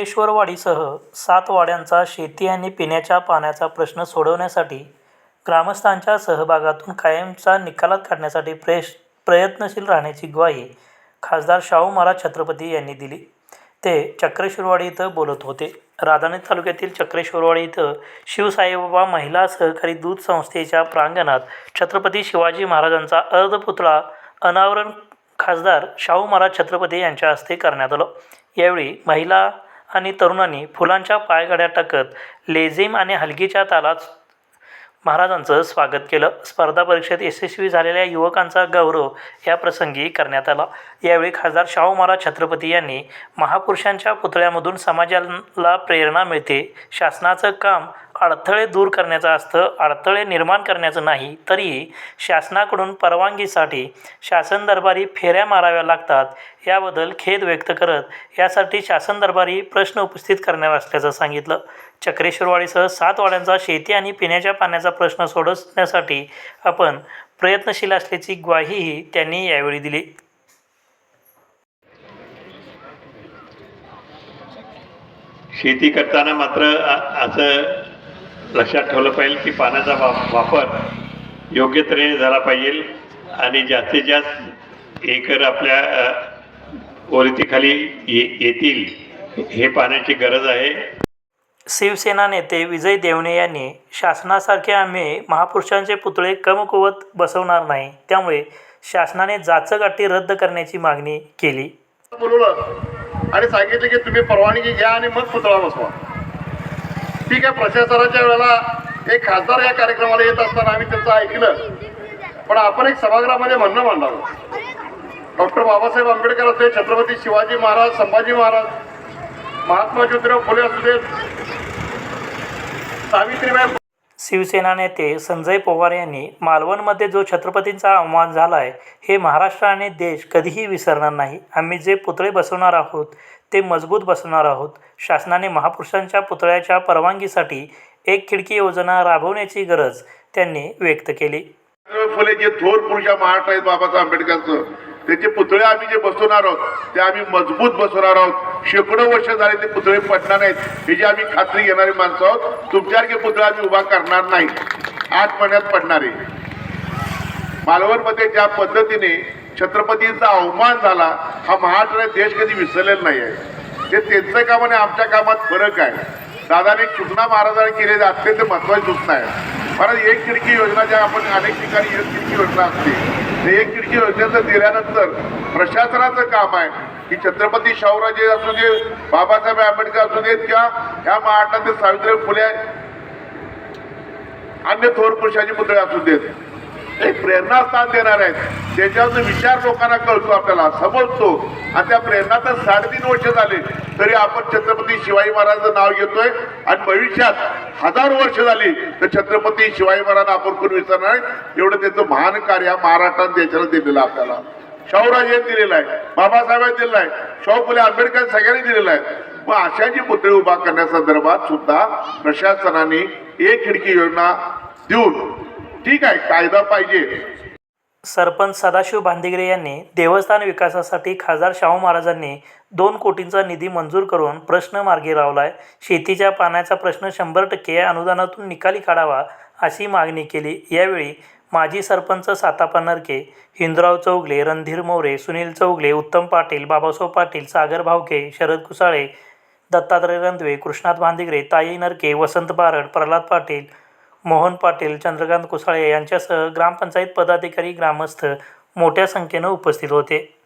चक्रेश्वरवाडीसह सात वाड्यांचा शेती आणि पिण्याच्या पाण्याचा प्रश्न सोडवण्यासाठी ग्रामस्थांच्या सहभागातून कायमचा निकालात काढण्यासाठी प्रेश प्रयत्नशील राहण्याची ग्वाही खासदार शाहू महाराज छत्रपती यांनी दिली. ते चक्रेश्वरवाडी इथं बोलत होते. राधानगरी तालुक्यातील चक्रेश्वरवाडी इथं शिवसाईबाबा महिला सहकारी दूध संस्थेच्या प्रांगणात छत्रपती शिवाजी महाराजांचा अर्धपुतळा अनावरण खासदार शाहू महाराज छत्रपती यांच्या हस्ते करण्यात आलं. यावेळी महिला आणि तरुणांनी फुलांच्या पायघड्या टाकत लेझिम आणि हलगीच्या तालात महाराजांचं स्वागत केलं. स्पर्धा परीक्षेत यशस्वी झालेल्या युवकांचा गौरव या प्रसंगी करण्यात आला. यावेळी खासदार शाहू महाराज छत्रपती यांनी महापुरुषांच्या पुतळ्यामधून समाजाला प्रेरणा मिळते. शासनाचं काम अडथळे दूर करण्याचं असतं अडथळे निर्माण करण्याचं नाही तरीही शासनाकडून परवानगीसाठी शासन दरबारी फेऱ्या माराव्या लागतात याबद्दल खेद व्यक्त करत यासाठी शासन दरबारी प्रश्न उपस्थित करणार असल्याचं सांगितलं. चक्रेश्वरवाडीसह सात वाड्यांचा शेती आणि पिण्याच्या पाण्याचा प्रश्न सोडवण्यासाठी आपण प्रयत्नशील असल्याची ग्वाहीही त्यांनी यावेळी दिली. शेती करताना मात्र असं लक्षात ठेवलं पाहिजे की पाण्याचा वा वापर योग्य तऱ्हेने झाला पाहिजे आणि जास्तीत जास्त एकर आपल्या अ, ओलितीखाली ये येतील हे पाण्याची गरज आहे. शिवसेना नेते विजय देवणे यांनी शासनासारखे आम्ही महापुरुषांचे पुतळे कमकुवत बसवणार नाही. त्यामुळे शासनाने जाचक रद्द करण्याची मागणी केली. बोलवलं. आणि सांगितलं की तुम्ही परवानगी घ्या आणि मग पुतळा बसवा. ठीक आहे प्रशासनाच्या वेळेला एक खासदार या कार्यक्रमाला येत असताना आम्ही त्यांचं ऐकलं. पण आपण एक सभागृहामध्ये म्हणणं मांडावं. डॉक्टर बाबासाहेब आंबेडकर असू छत्रपती शिवाजी महाराज संभाजी महाराज महात्मा ज्योतिराव फुले असू देत सावित्रीबाई शिवसेना नेते संजय पवार यांनी मालवणमध्ये जो छत्रपतींचा अवमान झाला आहे हे महाराष्ट्र आणि देश कधीही विसरणार नाही. आम्ही जे पुतळे बसवणार आहोत ते मजबूत बसणार आहोत. शासनाने महापुरुषांच्या पुतळ्याच्या परवानगीसाठी एक खिडकी योजना राबवण्याची गरज त्यांनी व्यक्त केली. फुले जे थोर पुरुष महाराष्ट्र आहेत बाबासाहेब आंबेडकरचं त्याचे पुतळे आम्ही जे बसवणार आहोत ते आम्ही मजबूत बसवणार आहोत. शेकडो वर्ष झाले ते पुतळे पडणार नाहीत. ह्याची जे आम्ही खात्री घेणारी माणसं आहोत तुमच्यासारखे पुतळे आम्ही उभा करणार नाही आठ महिन्यात पडणारे मालवणमध्ये ज्या पद्धतीने छत्रपतींचा अवमान झाला हा महाराष्ट्र देश कधी विसरलेला नाही आहे ते त्यांचं काम आणि आमच्या कामात फरक आहे. दादाने सूचना महाराजांनी केलेली अत्यंत महत्वाची सूचना आहे. महाराज एक खिडकी योजना ज्या आपण अनेक ठिकाणी एक खिडकी योजना असते. ते एक खिडकी योजनेचं दिल्यानंतर प्रशासनाचं काम आहे की छत्रपती शाहूराजे असू दे बाबासाहेब आंबेडकर असू देत किंवा ह्या महाराष्ट्रातील सावित्रीबाई फुले अन्य थोर पुरुषांची पुतळे असू देत. एक प्रेरणास्थान देणार आहेत. त्याच्यावर विचार लोकांना कळतो आपल्याला समजतो. आणि त्या प्रेरणा तर साडेतीन वर्ष झाले. तरी आपण छत्रपती शिवाजी महाराजांचं नाव घेतोय. आणि भविष्यात हजार वर्ष झाली तर छत्रपती शिवाजी महाराजांना आपण कोण विसरणार एवढं त्याचं महान कार्य हा महाराष्ट्रात देशाला दिलेलं आपल्याला. आपल्याला शाहूराजांनी दिलेलं आहे बाबासाहेबांनी दिलेलं आहे शाहू फुले आंबेडकर सगळ्यांनी दिलेलं आहे. मग अशाची पुतळे उभा करण्यासंदर्भात सुद्धा प्रशासनाने एक खिडकी योजना देऊन ठीक आहे कायदा पाहिजे. सरपंच सदाशिव बांदिगरे यांनी देवस्थान विकासासाठी खासदार शाहू महाराजांनी दोन कोटींचा निधी मंजूर करून प्रश्न मार्गी लावला आहे शेतीच्या पाण्याचा प्रश्न शंभर टक्के अनुदानातून निकाली काढावा अशी मागणी केली. यावेळी माजी सरपंच सातापा नरके हिंदराव चौगले रणधीर मोरे सुनील चौगले उत्तम पाटील बाबासाहेब पाटील सागर भावके शरद कुसाळे दत्तात्रय रंधवे कृष्णात भांदिगरे ताई नरके वसंत बारड प्रल्हाद पाटील मोहन पाटील चंद्रकांत कुसाळे यांच्यासह ग्रामपंचायत पदाधिकारी ग्रामस्थ मोठ्या संख्येनं उपस्थित होते.